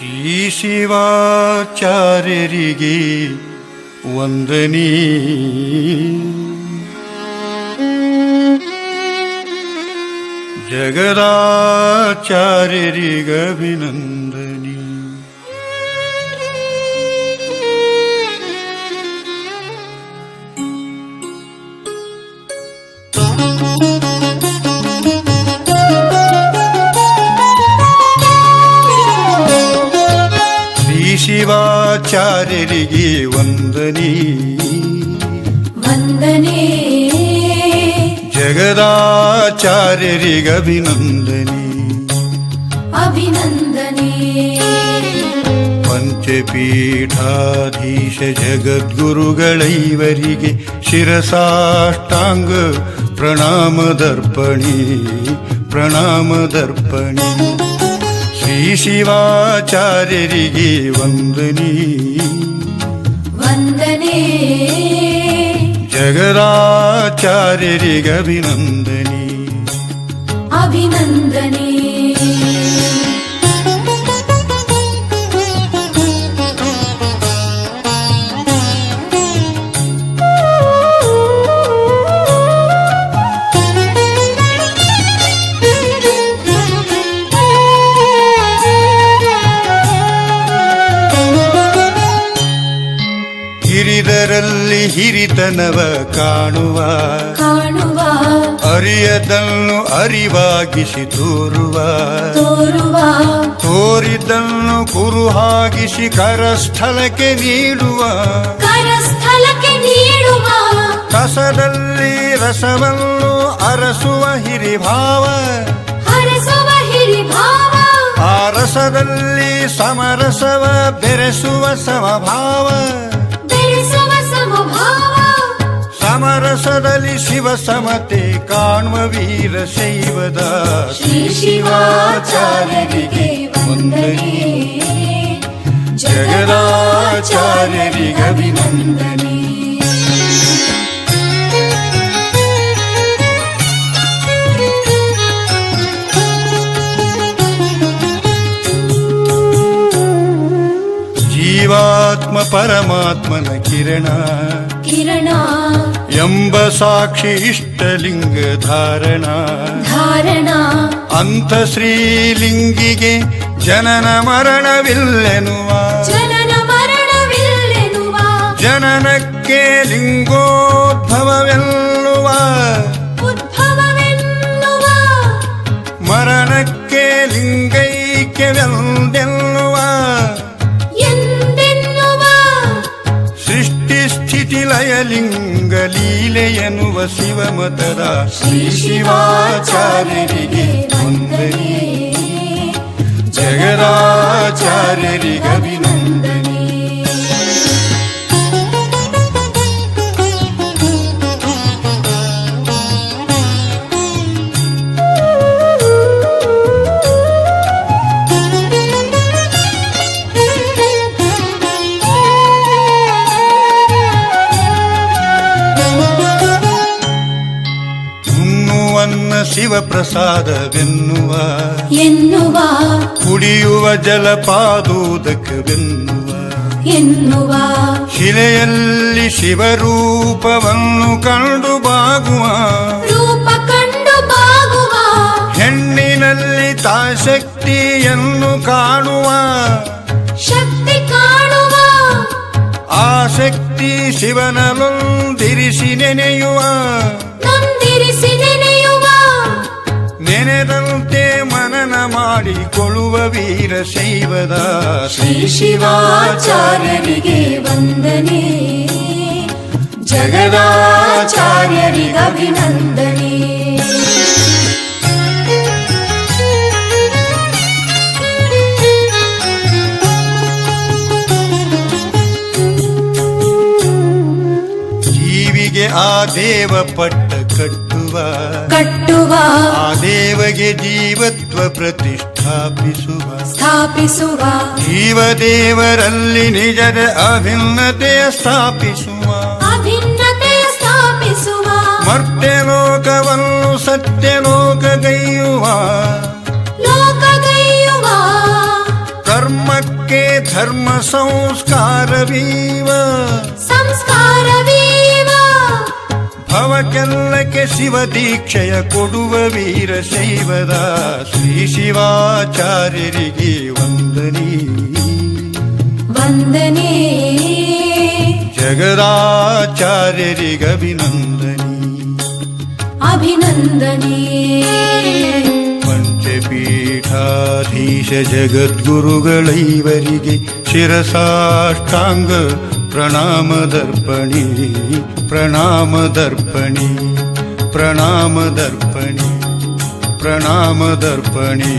श्रीशिवाचार्यरिगे वन्दनी जगदाचार्यरिगभिनन्द ಶಿವಾಚಾರ್ಯರಿಗೆ ವಂದನಿ ವಂದನೆ ಜಗದಾಚಾರ್ಯರಿಗಭಿನಂದನಿ ಅಭಿನಂದನೆ ಪಂಚಪೀಠಾಧೀಶ ಜಗದ್ಗುರುಗಳೈವರಿಗೆ ಶಿರಸಾಷ್ಟಾಂಗ ಪ್ರಣಾಮದರ್ಪಣಿ ಪ್ರಣಾಮದರ್ಪಣಿ ಶ್ರೀ ಶಿವಾಚಾರ್ಯರಿಗೆ ವಂದನಿ ವಂದನೆ ಜಗದಾಚಾರ್ಯರಿಗಭಿನಂದನಿ ಅಭಿನಂದನೆ ಹಿರಿತನವ ಕಾಣುವ ಕಾಣುವ ಅರಿಯದನ್ನು ಅರಿವಾಗಿಸಿ ತೋರುವ ತೋರುವ ತೋರಿದನ್ನು ಕುರುಹಾಗಿಸಿ ಕರಸ್ಥಳಕ್ಕೆ ನೀಡುವ ಕರಸ್ಥಳಕ್ಕೆ ನೀಡುವ ಕಸದಲ್ಲಿ ರಸವನ್ನು ಅರಸುವ ಹಿರಿಭಾವ ಅರಸುವ ಹಿರಿಭಾವ ಆ ರಸದಲ್ಲಿ ಸಮರಸವ ಬೆರೆಸುವ ಸಮಭಾವ. ಸಮರಸದಲ್ಲಿ ಶಿವ ಸಮತೆ ಕಾಣುವ ವೀರ ಶೈವದ ಶ್ರೀ ಶಿವಾಚಾರ್ಯರಿಗೆ ವಂದನೆ ಜಗದಾಚಾರ್ಯರಿಗೆ ಅಭಿನಂದನೆ ಜೀವಾತ್ಮ ಪರಮಾತ್ಮನ ಕಿರಣ. ಕಿರಣ. ಎಂಬ ಸಾಕ್ಷಿ ಇಷ್ಟಲಿಂಗ ಧಾರಣ. ಧಾರಣ. ಅಂಥ ಶ್ರೀಲಿಂಗಿಗೆ ಜನನ ಮರಣವಿಲ್ಲೆನುವ ಜನನ ಮರಣವಿಲ್ಲೆನುವ ಜನನಕ್ಕೆ ಲಿಂಗೋದ್ಭವವೆನ್ನುವ ಸೃಷ್ಟಿ ಸ್ಥಿತಿ ಲಯ ಲಿಂಗ ಲೀಲೆ ಎನ್ನುವ ಶಿವಮತದ ಶ್ರೀ ಶಿವಾಚಾರ್ಯರಿಗೆ ವಂದನೆ ಜಗದಾಚಾರ್ಯರಿಗೆ ಉಣ್ಣುವನ್ನ ಶಿವಪ್ರಸಾದವೆನ್ನುವ. ಎನ್ನುವ. ಕುಡಿಯುವ ಜಲಪಾದೋದಕವೆನ್ನುವ ಎನ್ನುವ. ಶಿಲೆಯಲ್ಲಿ ಶಿವರೂಪವನ್ನು ಕಂಡು ಬಾಗುವ. ರೂಪ ಕಂಡು ಬಾಗುವ. ಹೆಣ್ಣಿನಲ್ಲಿ ತಾಶಕ್ತಿಯನ್ನು ಕಾಣುವ. ಶಕ್ತಿ ಕಾಣುವ. ಆ ಶಕ್ತಿ ಶಿವನಲೊಂದಿರಿಸಿ ನೆನೆಯುವ. ನೆನೆದಂತೆ ಮನನ ಮಾಡಿಕೊಳ್ಳುವ ವೀರ ಶೈವದ. ಶ್ರೀ ಶಿವಾಚಾರ್ಯರಿಗೆ ವಂದನೆ. ಜಗದಾಚಾರ್ಯರಿಗೆ ಅಭಿನಂದನೆ. ಜೀವಿಗೆ ಆ ದೇವ ಪಟ್ಟ ಕಟ್ಟುವ ಕಟ್ಟುವ ಆ ದೇವಗೆ ಜೀವತ್ವ ಪ್ರತಿಷ್ಠಾಪಿಸುವ ಸ್ಥಾಪಿಸುವ ಜೀವದೇವರಲ್ಲಿ ನಿಜದ ಅಭಿನ್ನತೆಯ ಸ್ಥಾಪಿಸುವ ಅಭಿನ್ನತೆಯ ಸ್ಥಾಪಿಸುವ ಮರ್ತ್ಯಲೋಕವನ್ನು ಸತ್ಯಲೋಕಗೈಯುವ ಲೋಕಗೈಯುವ ಕರ್ಮಕ್ಕೆ ಧರ್ಮ ಸಂಸ್ಕಾರವೀವ ಭವಕ್ಕೆಲ್ಲಕ್ಕೆ ಶಿವ ದೀಕ್ಷೆಯ ಕೊಡುವ ವೀರ ಶೈವದ ಶ್ರೀ ಶಿವಾಚಾರ್ಯರಿಗೆ ವಂದನೆ. ವಂದನೆ. ಜಗದಾಚಾರ್ಯರಿಗಭಿನಂದನಿ ಅಭಿನಂದನೆ. ಪಂಚಪೀಠಾಧೀಶ ಜಗದ್ಗುರುಗಳೈವರಿಗೆ ಶಿರಸಾಷ್ಟಾಂಗ பிரணாமதர்ப்பணி பிரணாமதர்ப்பணி பிரணாமதர்ப்பணி பிரணாமதர்ப்பணி.